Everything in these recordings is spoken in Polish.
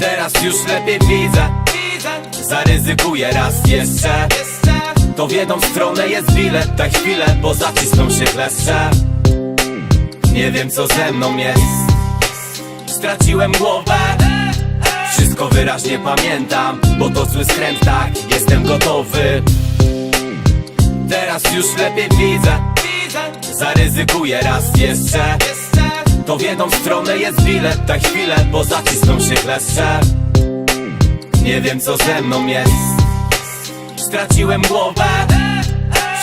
Teraz już lepiej widzę. Zaryzykuję raz jeszcze. To w jedną stronę jest bilet Ta chwilę, bo zacisną się kleszcze. Nie wiem co ze mną jest. Straciłem głowę. Wszystko wyraźnie pamiętam Bo to zły skręt, tak, jestem gotowy. Teraz już lepiej widzę Zaryzykuję raz jeszcze. To w jedną stronę jest bilet Ta chwilę, bo zacisną się kleszcze. Nie wiem co ze mną jest. Straciłem głowę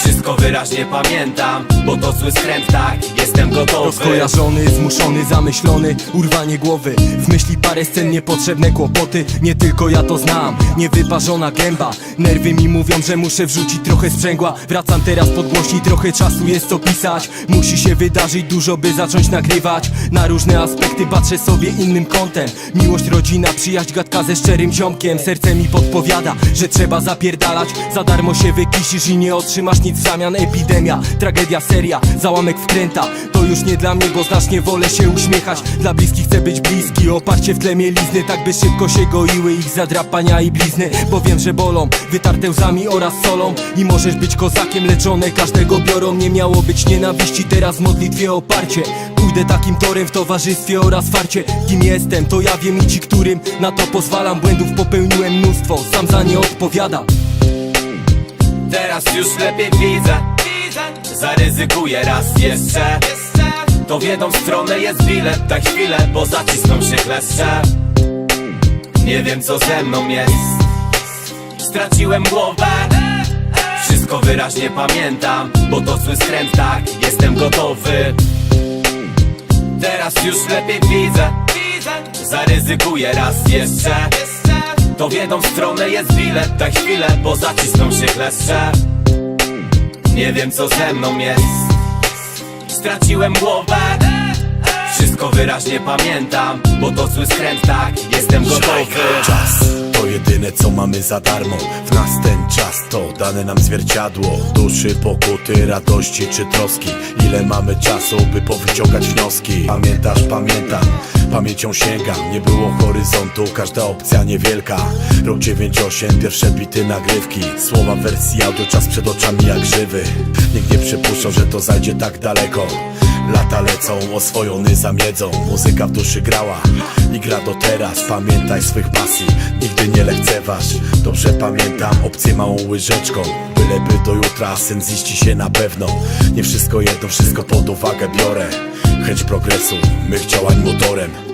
Wszystko wyraźnie pamiętam Bo to zły skręt, tak, jestem gotowy. Rozkojarzony, zmuszony, zamyślony Urwanie głowy. W myśli parę scen, niepotrzebne kłopoty. Nie tylko ja to znam Niewyparzona gęba. Nerwy mi mówią, że muszę wrzucić trochę sprzęgła. Wracam teraz pod głośni, trochę czasu jest co pisać. Musi się wydarzyć dużo, by zacząć nagrywać. Na różne aspekty patrzę sobie innym kątem. Miłość, rodzina, przyjaźń, gadka ze szczerym ziomkiem. Serce mi podpowiada, że trzeba zapierdalać. Za darmo się wykisisz i nie otrzymasz nic w zamian Epidemia, tragedia, seria, załamek wkręta. To już nie dla mnie, bo znacznie wolę się uśmiechać. Dla bliskich chcę być bliski, oparcie w tle mielizny. Tak by szybko się goiły ich zadrapania i blizny. Bo wiem, że bolą, wytarte łzami oraz solą. I możesz być kozakiem, leczone każdego biorą. Nie miało być nienawiści, teraz modlitwie oparcie Pójdę takim torem w towarzystwie oraz farcie. Kim jestem, to ja wiem i ci, którym na to pozwalam. Błędów popełniłem mnóstwo, sam za nie odpowiadam Teraz już lepiej widzę. Zaryzykuję raz jeszcze. To w jedną stronę jest bilet Ta chwilę, bo zacisną się kleszcze. Nie wiem co ze mną jest. Straciłem głowę. Wszystko wyraźnie pamiętam Bo to zły skręt, tak, jestem gotowy. Teraz już lepiej widzę. Zaryzykuję raz jeszcze To w jedną stronę jest bilet Ta chwilę, bo zacisną się kleszcze Nie wiem co ze mną jest. Straciłem głowę. Wszystko wyraźnie pamiętam Bo to zły skręt, tak, jestem gotowy. Czas to jedyne co mamy za darmo. W nas ten czas to dane nam zwierciadło. Duszy, pokuty, radości czy troski. Ile mamy czasu by powyciągać wnioski? Pamiętasz, pamiętam Pamięcią sięgam, nie było horyzontu Każda opcja niewielka. Rok 98, pierwsze bity nagrywki. Słowa wersji audio, czas przed oczami jak żywy. Nikt nie przypuszczał, że to zajdzie tak daleko Lata lecą, oswojony zamiedzą Muzyka w duszy grała i gra do teraz. Pamiętaj swych pasji, nigdy nie lekceważ. Dobrze pamiętam opcję małą łyżeczką. Byleby do jutra syn ziści się na pewno. Nie wszystko jedno, wszystko pod uwagę biorę. Chęć progresu, mych działań motorem